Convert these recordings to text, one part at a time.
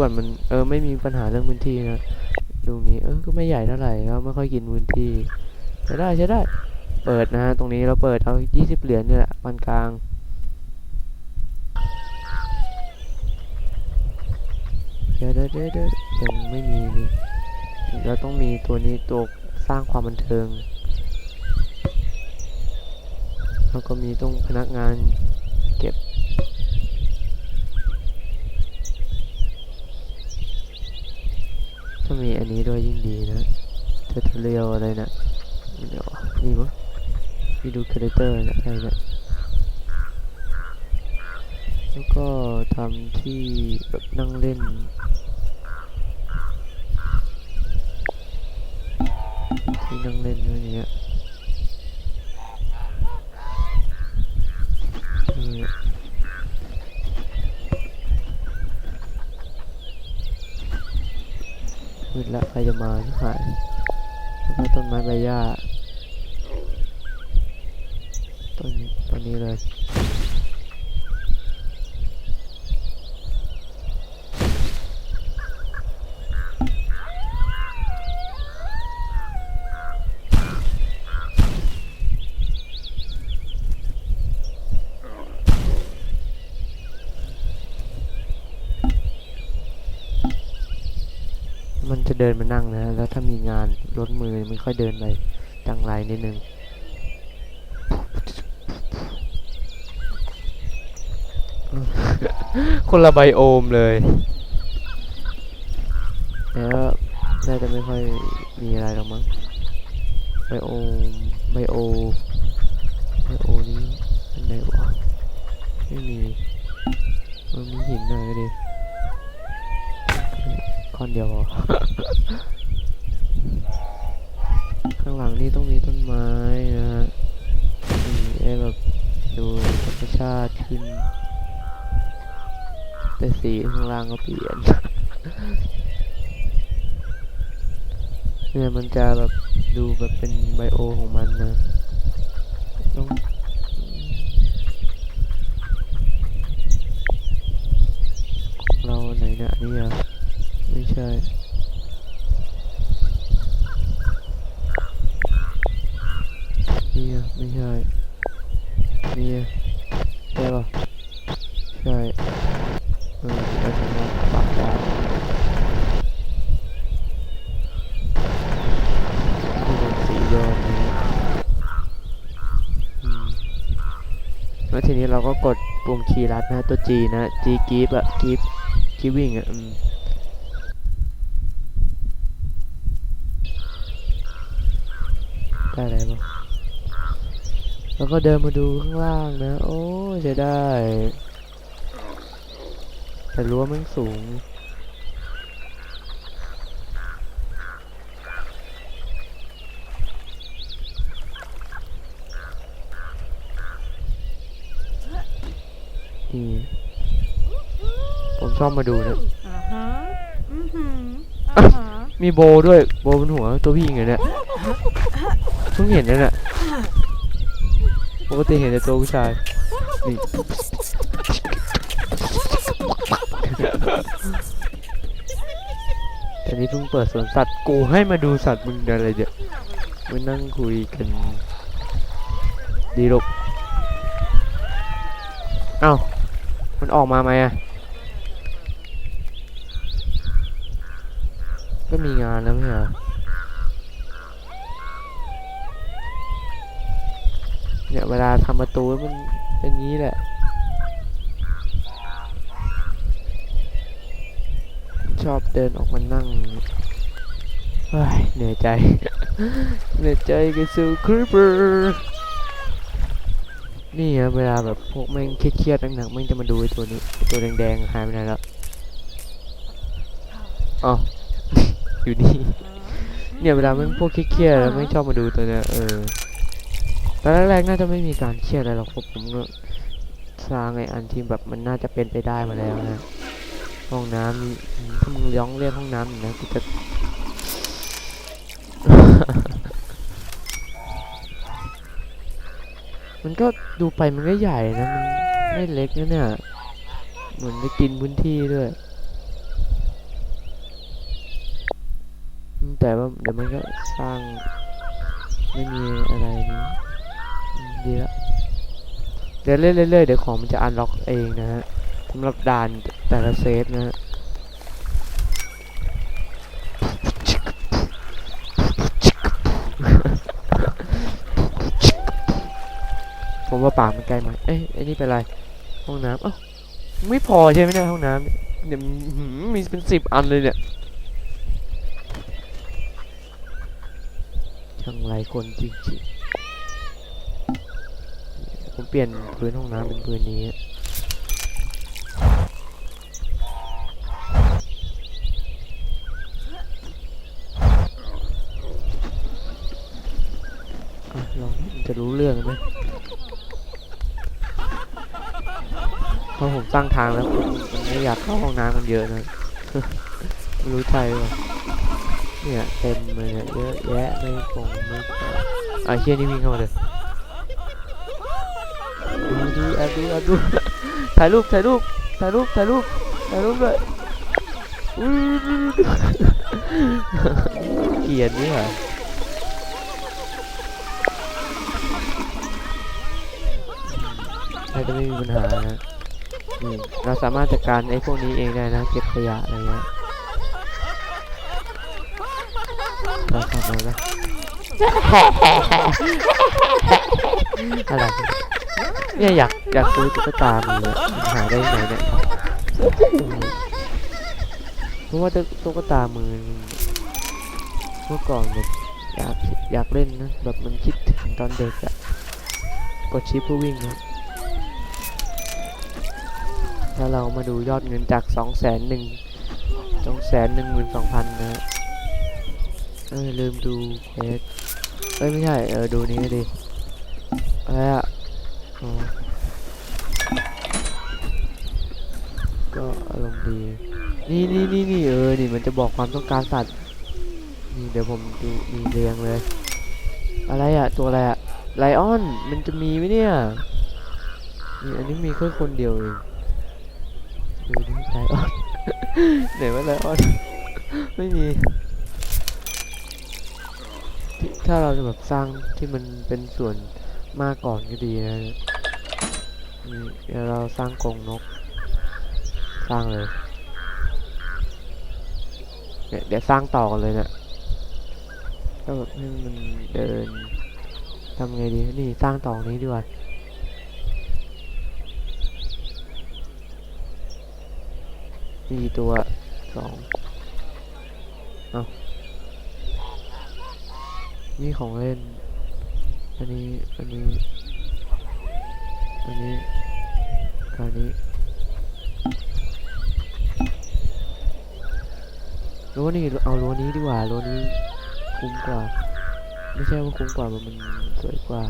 ก่อนมันเออไม่มีปัญหาเรื่องพื้นที่นะตรงนี้เออก็ไม่ใหญ่เท่าไหร่ก็ไม่ค่อยกินพื้นที่ใช้ได้ใช้ได้ เปิดนะฮะตรงนี้เราเปิดเอา20เหรียญนี่แหละปานกลางเดี๋ยวเดี๋ยวเดี๋ยวเดี๋ยวยังไม่มีนี่เราต้องมีตัวนี้ตัวสร้างความบันเทิงแล้วก็มีต้องพนักงานเก็บ ถ้ามีอันนี้ด้วยยิ่งดีนะเทอร์เรียลอะไรนะเดี๋ยวนี่มั้งมีดูคาแรคเตอร์นะอะไรนะแล้วก็ทำที่แบบนั่งเล่นที่นั่งเล่นอะไรอย่างเงี้ยนี่มืดละใคร จะมาที่หายแล้วก็ต้นไม้ใบหญ้าต้นต้นนี้เลย มันจะเดินมานั่งนะ แล้วถ้ามีงานรถมือมันค่อยเดินไปจังไรนิดนึงคนละไบโอมเลยแล้วน่าจะไม่ค่อยมีอะไรหรอกมั้งไบโอมไบโอไบโอนี้อันไหนวะไม่มีมันมีหินหน่อยก็ดีก้ อนเดียวข้างหลังนี่ต้องมีต้นไม้นะฮะมีไอ้แบบดูธรรมชาติขึ้น แต่สีข้างล่างก็เปลี่ยน เนี่ยมันจะแบบดูแบบเป็นไบโอของมันนะต้องเราไหนเนี่ยนนี่อะ ไม่ใช่ นี่อะไม่ใช่ นี่อะใช่ปะใช่ เออไปทางนั้นปากได้ที่ เป็นสีแล้วทีนี้เราก็กดปุ่มคีย์ลัดนะตัว G นะ G กีฟอะกีฟกีวิ่งอะอได้อะไรบ้างแล้วก็เดินมาดูข้างล่างนะ โอ้จะได้ แต่รั้วมันสูง นี่ผมชอบมาดูนะ อ่าฮะอือหืออ่าฮะมีโบด้วย โบบนหัวตัวพี่หญิงเหรอเนี่ยเพิ่งเห็นนั่นแหละปกติเห็นแต่ตัวผู้ชายนี่แต่นี่เพิ่งเปิดสวนสัตว์กูให้มาดูสัตว์มึงอะไรเดี๋ยวมานั่งคุยกัน ดีลูกเอ้า มันออกมาไหมอะก็มีงานแล้วไม่เหรอเนี่ยเวลาทำประตูมันเป็นงี้แหละชอบเดินออกมานั่งเฮ้ยเหนื่อยใจ เหนื่อยใจกับซูครีปเปอร์ นี่อะเวลาแบบพวกแม่งเครียดๆหนักๆแม่งจะมาดูไอ้ตัวนี้ไอ้ตัวแดงๆหายไปไหนแล้วอ๋ออยู่นี่เนี่ยเวลาแม่งพวกเครียดๆแล้วแม่งชอบมาดูตัวเนี้ยเออตอนแรกๆน่าจะไม่มีการเครียดอะไรหรอกเพราะผมก็สร้างไอ้อันที่แบบมันน่าจะเป็นไปได้มาแล้วนะห้องน้ำนี่อืมถ้ามึงย้องเรียกห้องน้ำอีกนะกูจะ มันก็ดูไปมันก็ใหญ่นะ มันไม่เล็กนะเนี่ย เหมือนจะกินพื้นที่ด้วย แต่ว่าเดี๋ยวมันก็สร้าง ไม่มีอะไรนี้ดีล้วเดี๋ยวเรื่อยๆเดี๋ยวของมันจะอันล็อกเองนะฮะสำหรับด่านแต่ละเซฟนะฮะ ผม ว่าปากมันไกลไหมเอ้ยไอ้นี่เป็นไร ห้องน้ำเอ้าไม่พอใช่ไหมเนี่ยห้องน้ำเนี่ยเดี๋ยวมีเป็นสิบอันเลยเนี่ยช่างไรคนจริงๆผมเปลี่ยนพื้นห้องน้ำเป็นพื้นนี้ อะลองมันจะรู้เรื่องไหมเพราะผม สร้างทางแล้วมผมไม่อยากเข้าห้องน้ำกันเยอะนะไม่รู้ใจว่ะเนี่ยเต็มเลยเนี่ยเยอะแยะไม่คงไม่พออะเฮียนี่วิ่งเข้ามาเลยดูดูแอบดูแอบดูถ่ายรูปถ่ายรูปถ่ายรูปถ่ายรูปถ่ายรูปด้วยอุ้ดูดูเกียดนี่เหรอน่าจะไม่มีปัญหานะ เราสามารถจัดการไอ้พวกนี้เองได้นะ เก็บขยะอะไรเงี้ยเราทำอะไรนะอะไรเนี่ยอยากอยากซื้อตุ๊กตามันเลยหาได้ไหนเนี่ยเพราะว่าตุ๊กตามือเมื่อก่อนเนี่ยอยากอยากเล่นนะแบบมันคิดถึงตอนเด็กอะกดชิปเพื่อวิ่งนะ ถ้าเรามาดูยอดเงินจากสองแสนหนึ่งสองแสนหนึ่งหมื่นสองพันนะฮะเออลืมดูเควสเอ้ย ไม่ใช่ เออ ดูนี้ดิอะไรอะก็อารมณ์ดี นี่นี่นี่นี่เออ นี่มันจะบอกความต้องการสัตว์ นี่เดี๋ยวผมดูมีเรียงเลย อะไรอะ ตัวอะไรอะ ไลออน มันจะมีไหมเนี่ย นี่อันนี้มีแค่คนเดียวเอง ดูดิไลออนไหนว่าไลออนไม่มี ถ้าเราจะแบบสร้างที่มันเป็นส่วนมากก่อนก็ดีนะนี่เดี๋ยวเราสร้างกรงนก สร้างเลยเดี๋ยวเดี๋ยวสร้างต่อกันเลยเนะี่ยก็แบบให้มันเดินทำไงดี นี่สร้างต่อนี้ดีกว่า มีกี่ตัวสองเอานี่ของเล่น อันนี้ อันนี้ อันนี้อันนี้รั้วนี่เอารั้วนี้ดีกว่ารั้วนี้คุ้มกว่า ไม่ใช่ว่าคุ้มกว่ามันมันสวยกว่า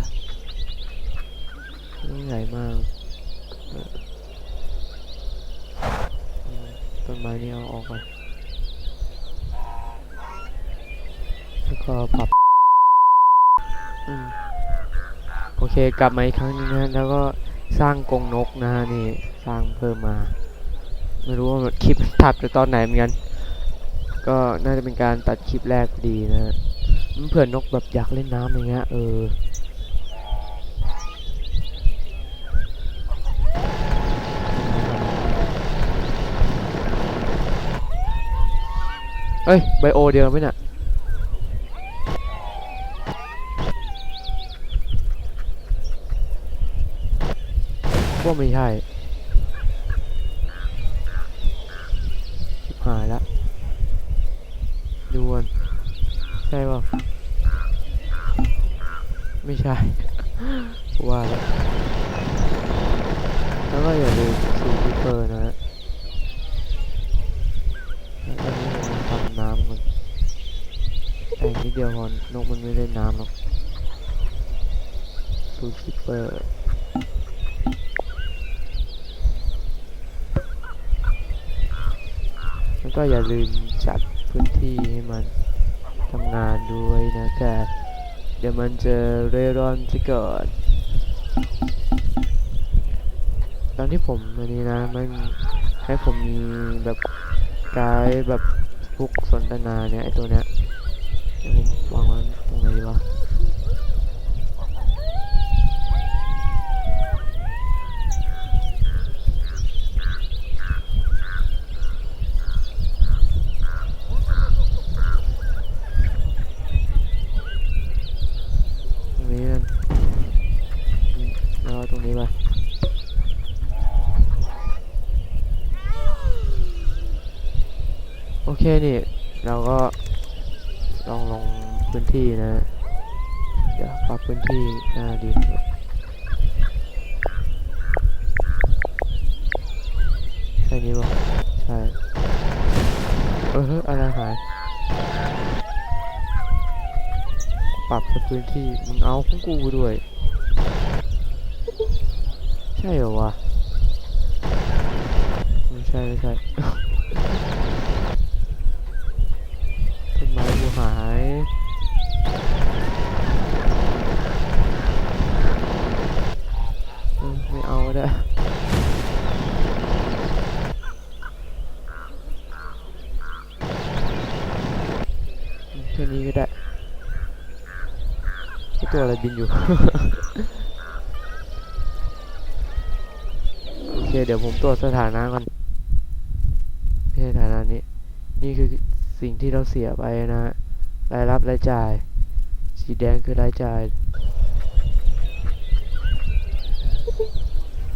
ใหญ่มาก ต้นไม้นี่เอาออกไปแล้วก็ปรับอืมโอเคกลับมาอีกครั้งนึงนะแล้วก็สร้างกรงนกนะฮะนี่สร้างเพิ่มมา ไม่รู้ว่าคลิปตัดไปตอนไหนเหมือนกัน ก็น่าจะเป็นการตัดคลิปแรกดีนะฮะมันเผื่อนกแบบอยากเล่นน้ำอย่างเงี้ยเออ เอ้ย ไบโอเดียวไหมน่ะว่าไม่ใช่หายละดวนใช่ป่ะ ก็อย่าลืมจัดพื้นที่ให้มันทำงานด้วยนะครับเดี๋ยวมันจะเร่ร่อนซะก่อนตอนที่ผมอันนี้นะมันให้ผมมีแบบกายแบบพวกสนทนาเนี่ยไอตัวเนี้ย นี้ไปโอเคนี่เราก็ลองลงพื้นที่นะ เดี๋ยวปรับพื้นที่หน้าดินก่อนใช่นี้ป่ะใช่เออฮ้ยอะไรหายปรับแต่พื้นที่มึงเอาของกูด้วย ช่เหรอวะไม่ใช่ไม่ใช่ต้นไม้กูหายไม่เอาได้แค่นี้ก็ได้ตัวอะไรบินอยู่ โอ เดี๋ยวผมตรวจสถานะก่อนสถานะนี้ นี่คือสิ่งที่เราเสียไปนะรายรับรายจ่าย สีแดงคือรายจ่าย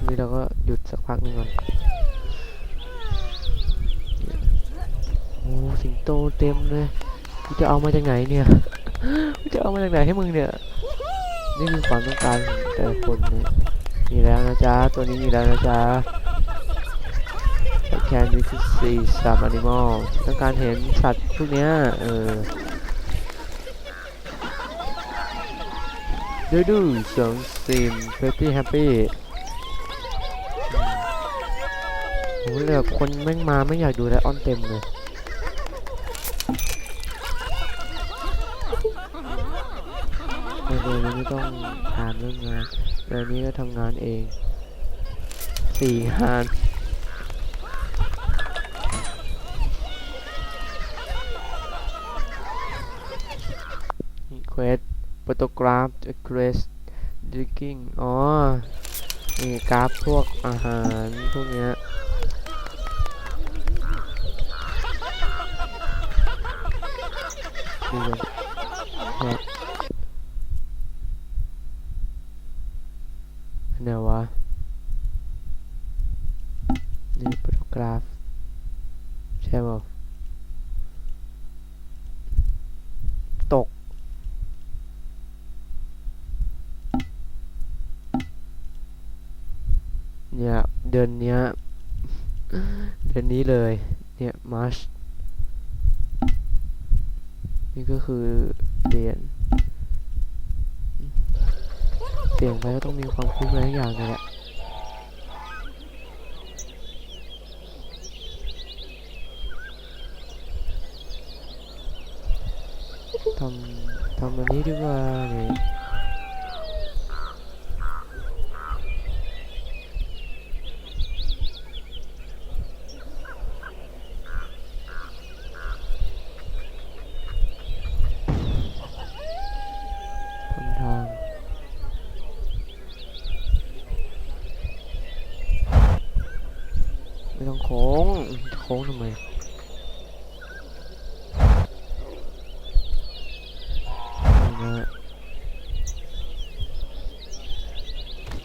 นี่เราก็หยุดสักพักหนึงก่อน โอ้สิงโตเต็มเลยกูจะเอามาจากไหนเนี่ยกูจะเอามาจากไหนให้มึงเนี่ย นี่คือความต้องการของแต่ละคนเนี่ยมีแล้วนะจ๊ะ ตัวนี้มีแล้วนะจ๊ะ can we to see some animal ต้องการเห็นสัตว์พวกเนี้ยเออดูดูสองซิม pretty happy โอ้โหเลยแบบคนแม่งมาไม่อยากดูไลออนเต็มเลยเดือนนี้ไม่ต้องถามเรื่องงานเดือนนี้ก็ทำงานเองสี่งาน เคว โฟโตกราฟเควสดิกกิ้งอ๋อ นี่กราฟพวกอาหารพวกเนี้ยดูกันเนี่ยอันไหนวะ นี่โฟโตกราฟ ใช่ป่ะตก เนี่ย เดือนเนี้ย เดือนนี้เลย เนี่ยมาร์ชนี่ก็คือเปลี่ยนเปลี่ยนไปก็ต้องมีความคุ้มอะไรอย่างหนึงแหละทำทำอันนี้ดีกว่าเนี่ยทำทาง ไม่ต้องโค้ง โค้ งทำไม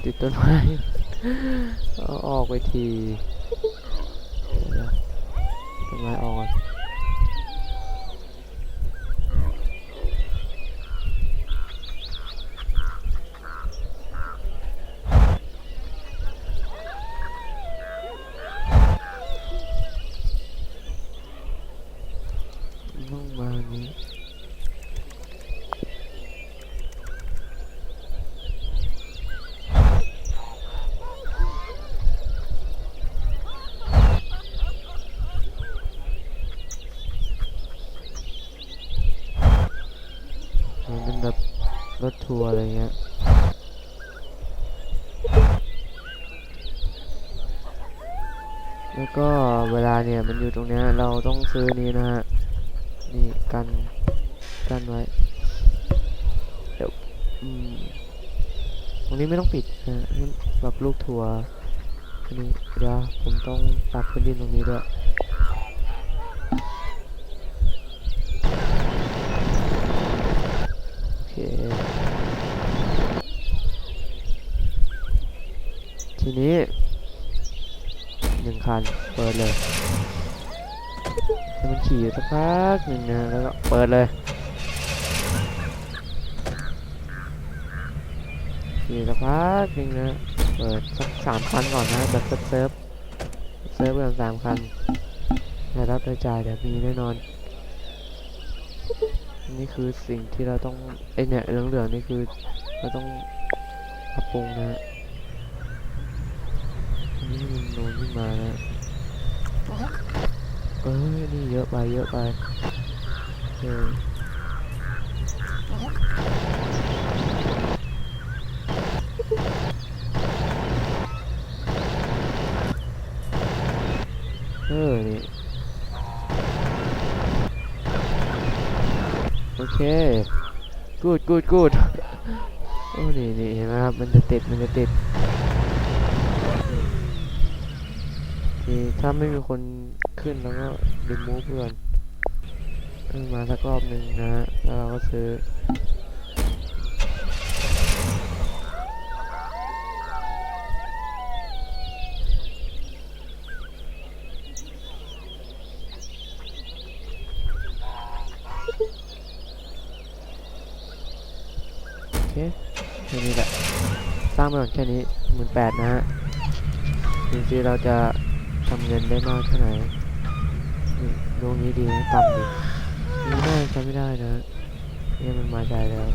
ติดต้นไม้เอาออกไปทีเดี๋ยวนะต้นไม้ออกก่อนต้อง มานี้เป็นแบบรถทัวร์อะไรเงี้ยแล้วก็เวลาเนี่ยมันอยู่ตรงเนี้ยเราต้องซื้อนี้นะฮะ กันกันไว้เดี๋ยวตรงนี้ไม่ต้องปิดนะนี่แบบลูกทัวร์นี้เดี๋ยวผมต้องปรับพื้นดินตรงนี้ด้วยโอเคทีนี้หนึ่งคันเปิดเลย ขี่สักพักหนึ่งนะแล้วก็เปิดเลยขี่สักพักหนึ่งนะเปิดสักสามคันก่อนนะแบบเซิร์ฟเซิร์ฟเร์ฟกันสามคันรายรับรายจ่ายเดี๋ยวมีแน่นอน นี่คือสิ่งที่เราต้องไอเนี่ยเหลืองๆนี่คือเราต้องปรับปรุงนะนนี้มันโนนขึ้นมานะ เอ้ยนี่เยอะไปเยอะไปเออเออนี่โอเคกูดกูดกูดโอ้นี่นี่เห็นไหมครับมันจะติดมันจะติดนี่ถ้าไม่มีคน ขึ้นแล้วก็รีมูฟเพื่อนเออมาสักรอบหนึ่งนะ แล้วเราก็ซื้อโอเคแค่นี้แหละสร้างไปก่อนแค่นี้หมื่นแปดนะฮะดูสิเราจะทำเงินได้มากเท่าไหร่ ลงนี้ดีนะต่ำดินี่น่าจะใช้ไม่ได้นะเนี่ยมันมาใจแล้ว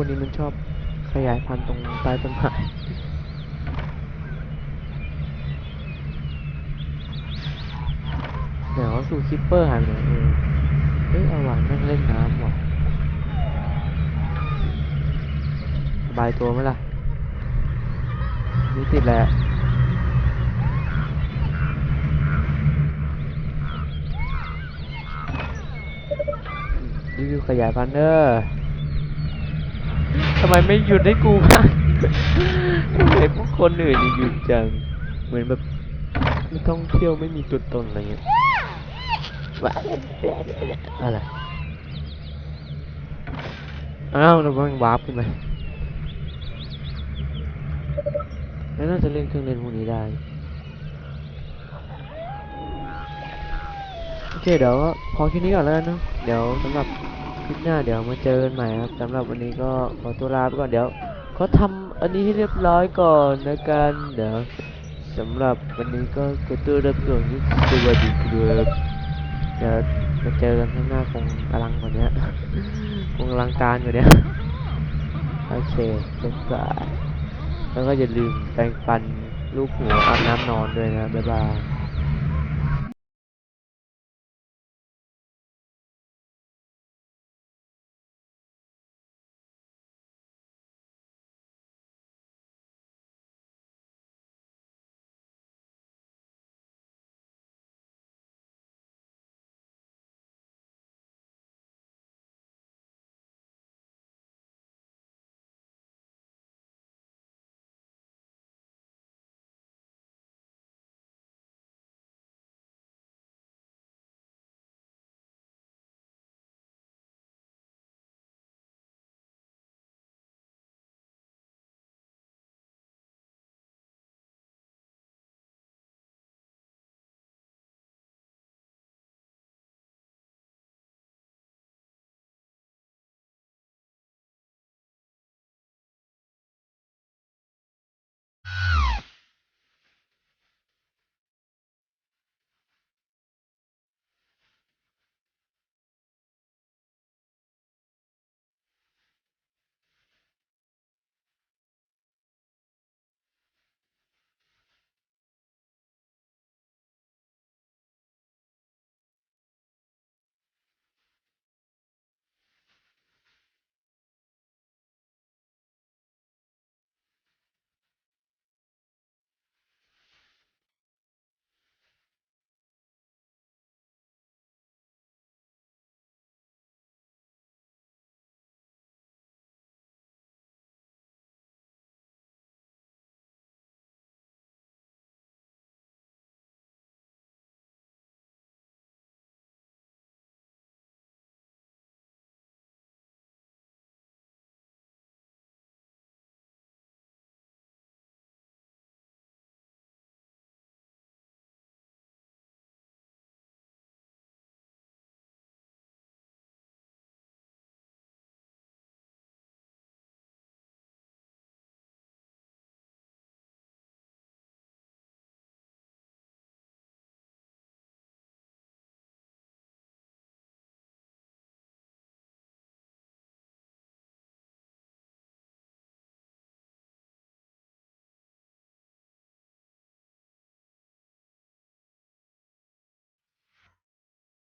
วกนกพวกนี้มันชอบขยายพันธุ์ตรงใต้ต้นไม้เดี๋ยวสู่คิปเปอร์หายไปไหนเออเอ้ยเอาหวานนั่งเล่นน้ำว่ะสบายตัวไหมล่ะนี่ติดแหละรีวิวขยายพันธุ์เดอ ทำไมไม่หยุดให้กูบ้างทำไมพวกคนอื่นนี่หยุดจัง เหมือนแบบไม่ต้องเที่ยวไม่มีจุดตนอะไรเงี้ยว้าอะไรอ้าวเราแม่งวาร์ปขึ้นไปแล้วน่าจะเล่นเครื่องเล่นพวกนี้ได้ โอเคเดี๋ยวพอแค่นี้ก่อนแล้วกันเนอะเดี๋ยวสำหรับ คลิปหน้าเดี๋ยวมาเจอกันใหม่ครับสำหรับวันนี้ก็ขอตัวลาไปก่อนเดี๋ยวเขาทำอันนี้ให้เรียบร้อยก่อนนะกันเดี๋ยวสำหรับวันนี้ก็ขอตัวลาไปก่อนสวัสดีครับเดี๋ยวมาเจอกันข้างหน้าคงอลังกว่านี้คงอลังการกว่านี้โอเคบ๊ายบายแล้วก็อย่าลืมแปรงฟันลูกหัวอาบน้ำนอนด้วยนะบ๊ายบาย